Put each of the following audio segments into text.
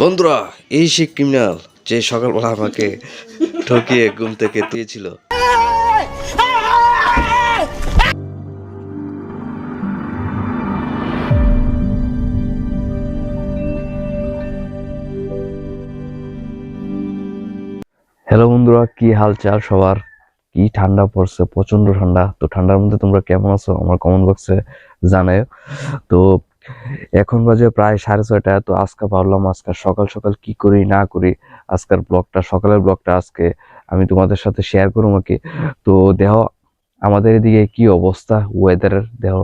বন্ধুরা, এই সেই ক্রিমিনাল যে সকালবেলা আমাকে ঠকিয়ে ঘুম থেকে দিয়েছিল হ্যালো বন্ধুরা, কি হালচাল সবার? কি ঠান্ডা পড়ছে প্রচণ্ড ঠান্ডা। তো ঠান্ডার মধ্যে তোমরা কেমন আছো? আমার কমেন্ট বক্সে জানাও তো এখন বাজে প্রায় সাড়ে ছয়টা, তো আজকে ভাবলাম আজকে সকাল সকাল কি করি, না করি, আজকের ব্লগটা, সকালের ব্লগটা আজকে আমি তোমাদের সাথে শেয়ার করব কি তো দেহ আমাদের এদিকে কি অবস্থা ওয়েদারের দেহ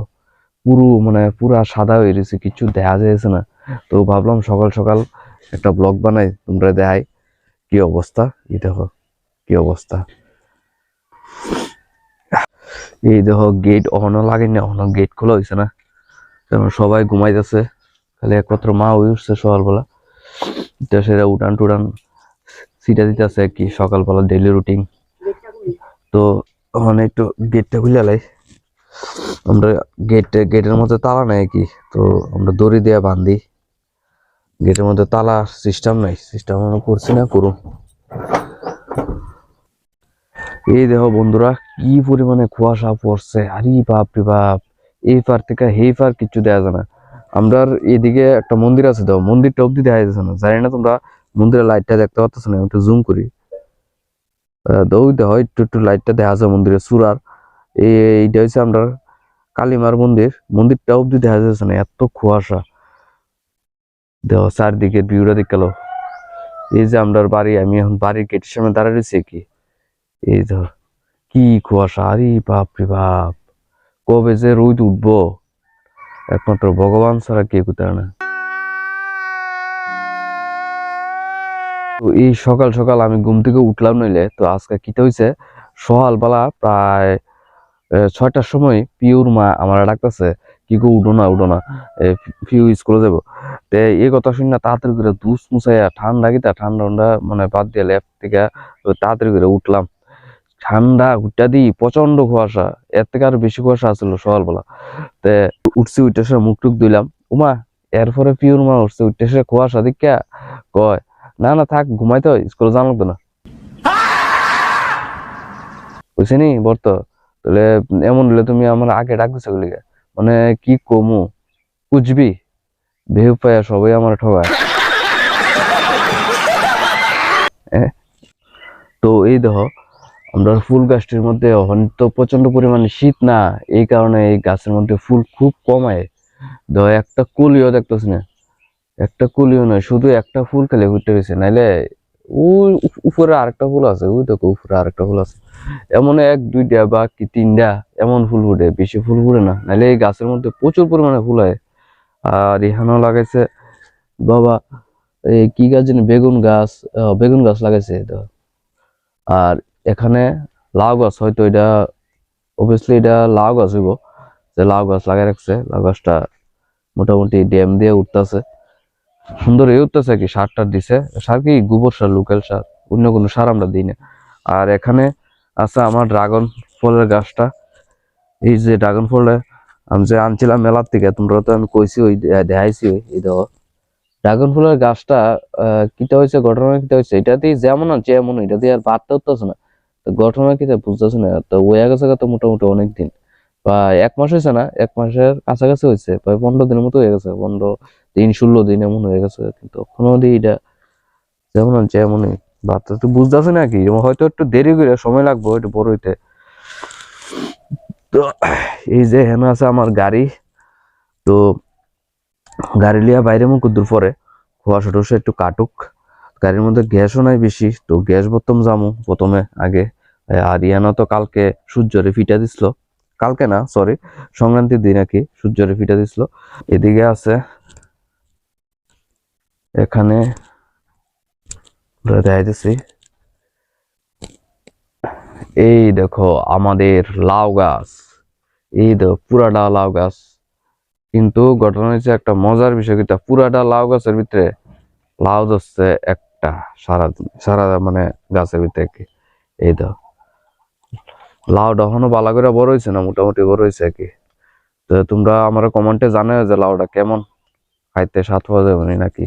পুরো মানে পুরা সাদা হয়ে গেছে কিছু দেখা যাচ্ছে না। তো ভাবলাম সকাল সকাল একটা ব্লগ বানাই, তোমরা দেখাই, কি অবস্থা? এই দেখো, কি অবস্থা? এই দেখো গেট অহনো লাগেনি অহনো গেট খোলা হয়েছে না। কারণ সবাই ঘুমাইতেছে, খালি একমাত্র মা ওই উঠছে সকালবেলা। তো সেটা উঠান টুটান সিটা দিতেছে আর কি, সকালবেলা ডেইলি রুটিন তো ওখানে একটু গেটটা খুলে লাই। আমরা গেট গেটের মধ্যে তালা নেই কি, তো আমরা দড়ি দিয়ে বান্ধি। গেটের মধ্যে তালা সিস্টেম নাই সিস্টেম আমরা করছি না করুন এই দেখো বন্ধুরা, কি পরিমাণে কুয়াশা পড়ছে, আরে বাপ রে বাপ। এই পার থেকে এই পার কিচ্ছু দেওয়া যায় না। আমরা এদিকে একটা মন্দির আছে তো মন্দিরটা অব্দি দেখা যাচ্ছে না। জানি না তোমরা মন্দিরের লাইটটা দেখতে পাচ্ছ না একটু জুম করি। আহ, তো ওই দেখো একটু একটু লাইটটা দেখা যায় মন্দিরের চূড়ার। এই এইটা হচ্ছে আমরা কালীমার মন্দির। মন্দিরটা অব্দি দেখা যাচ্ছে না এত কুয়াশা। দেখো চারদিকে ভিউটা দেখে গেল এই যে আমরার বাড়ি আমি এখন বাড়ির গেটের সামনে দাঁড়িয়ে রয়েছি কি? এই ধর কি কুয়াশা আরে বাপ রে বাপ। কবে যে রোদ উঠবো? একমাত্র ভগবান ছাড়া কে কোথায় না। এই সকাল সকাল আমি ঘুম থেকে উঠলাম নইলে, তো আজকে কিটা হয়েছে সকালবেলা প্রায় ছয়টার সময় পিউর মা আমার ডাকতেছে, কি গো, উঠো না উঠো না পিউ স্কুলে যাব। তে এই কথা শুনি না তাড়াতাড়ি করে দুস মুছাইয়া ঠান্ডা কিতা ঠান্ডা ঠান্ডা মানে বাদ দিয়ে লেফট থেকে তাড়াতাড়ি করে উঠলাম। ঠান্ডা উঠটা দিই প্রচণ্ড কুয়াশা। এর থেকে আরও বেশি কুয়াশা আসছিল সকালবেলা। তে উঠছি উঠতে সে মুখ টুক দিলাম উমা, এরপরে পিওর মা উঠছে উঠতে সে কুয়াশা দিকা কয়, না না, থাক ঘুমাইতে হয় স্কুলে যাওয়া লাগতো না। বুঝছি নি, বর্ত? তাহলে এমন হলে তুমি আমার আগে ডাক দিছো গুলিকে মানে কি কমু? বুঝবি? বেহু পায়া সবাই আমার ঠগায়। তো এই দেখো আমরা ফুল গাছটির মধ্যে তো প্রচণ্ড পরিমাণে শীত না, এই কারণে এই গাছের মধ্যে ফুল খুব কমায় ধর একটা কুলিও দেখতেছি না? একটা কুলিও নয়, শুধু একটা ফুল খেলে উঠতে গেছে নাইলে ওই উপরে আরেকটা ফুল আছে, ওই দেখো উপরে আরেকটা ফুল আছে। এমন এক, দুইটা বা কি তিনটা, এমন ফুল ফুটে, বেশি ফুল ফুটে না, নাইলে এই গাছের মধ্যে প্রচুর পরিমাণে ফুল হয় আর এখানেও লাগাইছে। বাবা, এই কি গাছ বেগুন গাছ বেগুন গাছ লাগাইছে আর এখানে লাউ গাছ, হয়তো এটা অবভিয়াসলি এটা লাউ গাছ হইব, যে লাউ গাছ লাগাই রাখছে। লাউ গাছটা মোটামুটি ড্যাম দিয়ে উঠতেছে। সুন্দর হয়ে উঠতেছে কি সার টার দিছে। সার কি, গোবর সার, লোকাল সার, অন্য কোনো সার আমরা দিই না। আর এখানে আছে আমার ড্রাগন ফলের গাছটা। এই যে ড্রাগন ফলটা আমি যে আনছিলাম মেলার থেকে, তোমরা তো আমি কইছি, ওই দেখাইছি এই দেখো। ড্রাগন ফলের গাছটা কিটা হয়েছে ঘটনা কিটা হয়েছে এটা দিয়ে যেমন আছে এমন এটা দিয়ে আর বাড়তে উঠতেছে না। ঘটনা কিটা বুঝতেছে না। তো ওয়া গেছে তো মোটামুটি অনেকদিন। বা এক মাস হয়েছে না? এক মাসের কাছাকাছি হয়েছে। প্রায় পনেরো দিনের মতো হয়ে গেছে। পনেরো দিন, ষোলো দিন এমন হয়ে গেছে। কিন্তু এখনও দিয়ে এটা যেমন আছে, এমনই। বাচ্চা তো বুঝতেছে নাকি হয়তো একটু দেরি করে সময় লাগবে, একটু বড় হইতে। তো এই যে হেন আছে আমার গাড়ি। তো গাড়ি লিয়া বাইরে মুখ দূর পরে? কুয়াশা টুয়াশা একটু কাটুক। গাড়ির মধ্যে গ্যাসও নাই বেশি। তো গ্যাস বোতম জামু প্রথমে, আগে। আর ইয়ানো তো কালকে সূর্যরে ফিটা দিছিল। কালকে না সরি সংক্রান্তির দিন আর কি, সূর্যরে ফিটা দিছিল। এদিকে আছে, এখানে এই দেখো, আমাদের লাউ গাছ। এই দেখো, পুরাটা লাউ গাছ। কিন্তু ঘটনা হচ্ছে একটা মজার বিষয় কিন্তু পুরাটা লাউ গাছের ভিতরে লাউ ধরছে একটা সারা সারা মানে গাছের ভিতরে এই দেখো লাউটা এখনও বালা করে বড় হয়েছে না? মোটামুটি বড় হয়েছে কি? তো তোমরা আমার কমেন্টে জানাও যে লাউটা কেমন? খাইতে স্বাদ পাওয়া যাবে নাকি?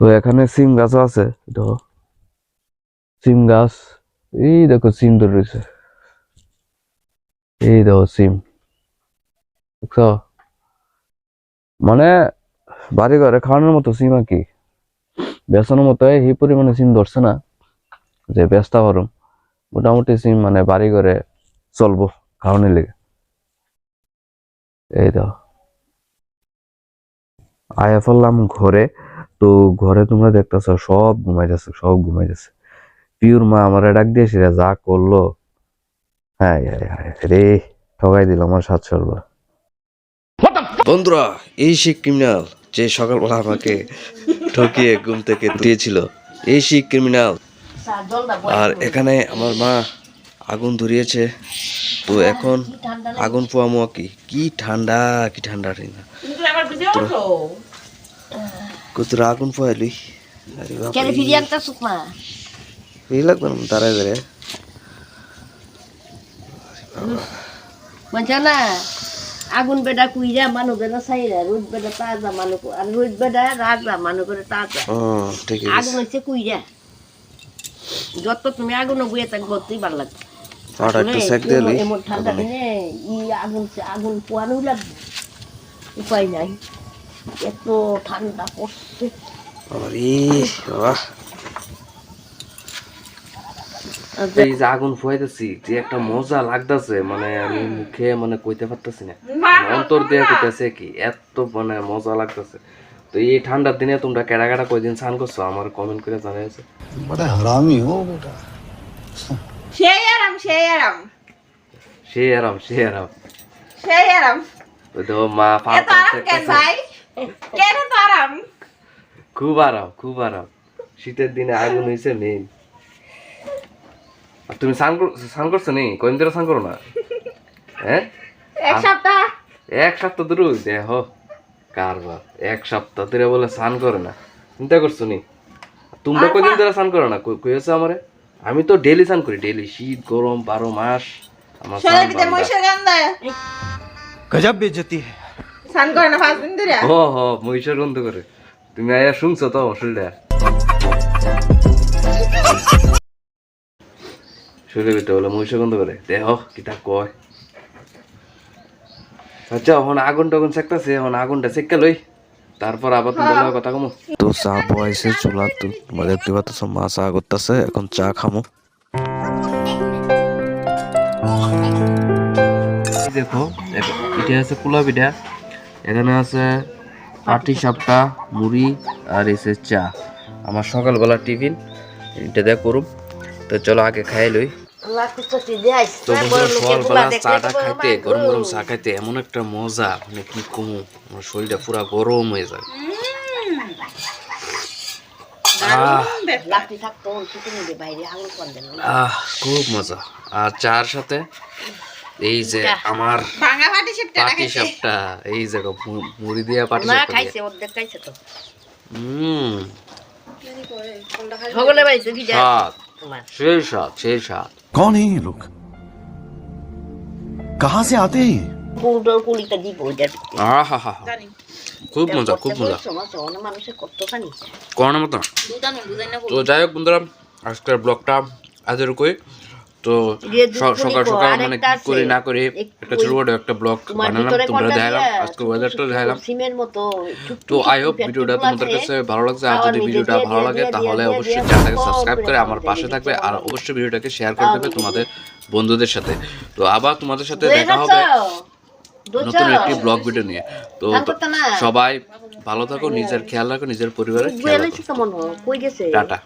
তো এখানে সিম গাছও আছে, দেখো। সিম গাছ, এই দেখো সিম ধরে রয়েছে। এই দেখো সিম, দেখছ? মানে বাড়ি ঘরে খাওয়ানোর মতো সিম আর কি? বেসানোর মতো, এই পরিমাণে সিম ধরছে না? যে ব্যস্ত পারুম মোটামুটি সিম মানে বাড়ি ঘরে চলবো খাওয়ানোর লেগে। এই দাও আয়া ফেললাম ঘরে। তো ঘরে তোমরা দেখতেছ, সব ঘুমাইতেছে সব ঘুমাইতেছে। পিওর মা আমার ডাক দিয়ে সেটা যা করল। হ্যাঁ রে, ঠকাই দিল আমার সাত সরবার বন্ধুরা, এই সেই ক্রিমিনাল যে সকালবেলা আমাকে ঠকিয়ে ঘুম থেকে দিয়েছিল এই সেই ক্রিমিনাল আর এখানে আমার মা আগুন ধরিয়েছে। তো এখন আগুন পোয়ামো কি? কি ঠান্ডা কি ঠান্ডা রে না। কত আগুন পোয়ালি। এই লাগবে না দাঁড়ায় দাঁড়ায়। না। আগুন বেটা কুইরা মানু বেটা সাইরা রোদ বেটা তাজা মানু আর রোদ বেটা রাজা মানু করে তাজা। ও ঠিক আগুন আছে হচ্ছে কুইরা। যত তুমি আগুন বুয়ে থাকব তুই ভালো লাগবে। একটু সেক দিয়ে লই। ঠান্ডা দিনে ই আগুন আগুন পোয়ানো লাগবে। উপায় নাই। এত ঠান্ডা পড়ছে। আরে বাবা এই যে আগুন ফুয়াইতেছি যে একটা মজা লাগতাছে মানে আমি মুখে মানে কইতে পারতেছি না। মানে অন্তর দিয়ে কইতেছে কি এত মানে মজা লাগতেছে। তো এই ঠান্ডার দিনে তোমরা কেডা কেডা কয়দিন স্নান করছ? আমার কমেন্ট করে জানাইছো। বড় হারামি হো বেটা। সে আরাম সে আরাম। সে আরাম সে আরাম। সে আরাম। তো মা পা এত আরাম কেন ভাই? কেন তো আরাম? খুব আরাম খুব আরাম। শীতের দিনে আগুন হয়েছে মেন আর তুমি স্নান স্নান করছ নি? কদিন ধরে স্নান করো না? হ্যাঁ? এক সপ্তাহ। এক সপ্তাহ দূর দেখো কারবার এক সপ্তাহ বলে স্নান করে না। চিন্তা করছ নি? তোমরা কদিন ধরে স্নান না? আমারে? আমি তো ডেলি স্নান করি ডেলি শীত গরম বারো মাস আমার গজব বেজতি স্নান করে না পাঁচ দিন ধরে? হ হ মহিষের গন্ধ করে। তুমি আয়া শুনছো তো অসুবিধা শরীরের বলে মহিষের গন্ধ করে। দেহ কিতা কয়? আচ্ছা এখন আগুন টাগুন সেকতাছে এখন আগুনটা লই। তারপর আবার তোমার কথা কমু। তো চা চুলা তো তোমরা দেখতে পাচ্ছ মা চা করতেছে এখন চা খামু। দেখো এটা আছে পোলা পিঠা এখানে আছে পাটি সাপটা মুড়ি আর এসে চা। আমার সকালবেলা টিফিন এটা দেখ করুম। তো চলো আগে খাই লই। তো বন্ধুরা সকালবেলা চাটা খাইতে গরম গরম চা খাইতে এমন একটা মজা মানে কি কমু আমার শরীরটা পুরা গরম হয়ে যায়। আহ। খুব মজা। আর চার সাথে এই যে আমার ভাঙা পাটি সাপটা এই যে মুড়ি দিয়া পাটি না সাপটা খাইছে অর্ধেক খাইছে তো। হুম সকলে পাইছে কি যায় স্বাদ তোমার সেই স্বাদ সেই স্বাদ कौन है ये लोग कहाँ से आते हैं ये কুলটোর কুলিটা দিব ওইটার আহা হা হা খুব মজা খুব মজা মানুষের কতখানি করানোর মতো তো যাই হোক বন্ধুরা আজকের ব্লগটা আজের কই তো সকাল সকাল মানে কি করে না করে একটা ছোট বড় একটা ব্লগ বানালাম তোমরা দেখালাম আজকে ওয়েদারটা দেখালাম। সিমের মতো তো আই হোপ ভিডিওটা তোমাদের কাছে ভালো লাগছে। আর যদি ভিডিওটা ভালো লাগে তাহলে অবশ্যই চ্যানেলটাকে সাবস্ক্রাইব করে আমার পাশে থাকবে আর অবশ্যই ভিডিওটাকে শেয়ার করে দেবে তোমাদের বন্ধুদের সাথে। তো আবার তোমাদের সাথে দেখা হবে নতুন একটি ব্লগ ভিডিও নিয়ে। তো সবাই ভালো থাকো নিজের খেয়াল রাখো নিজের পরিবারের খেয়াল রাখো। টাটা।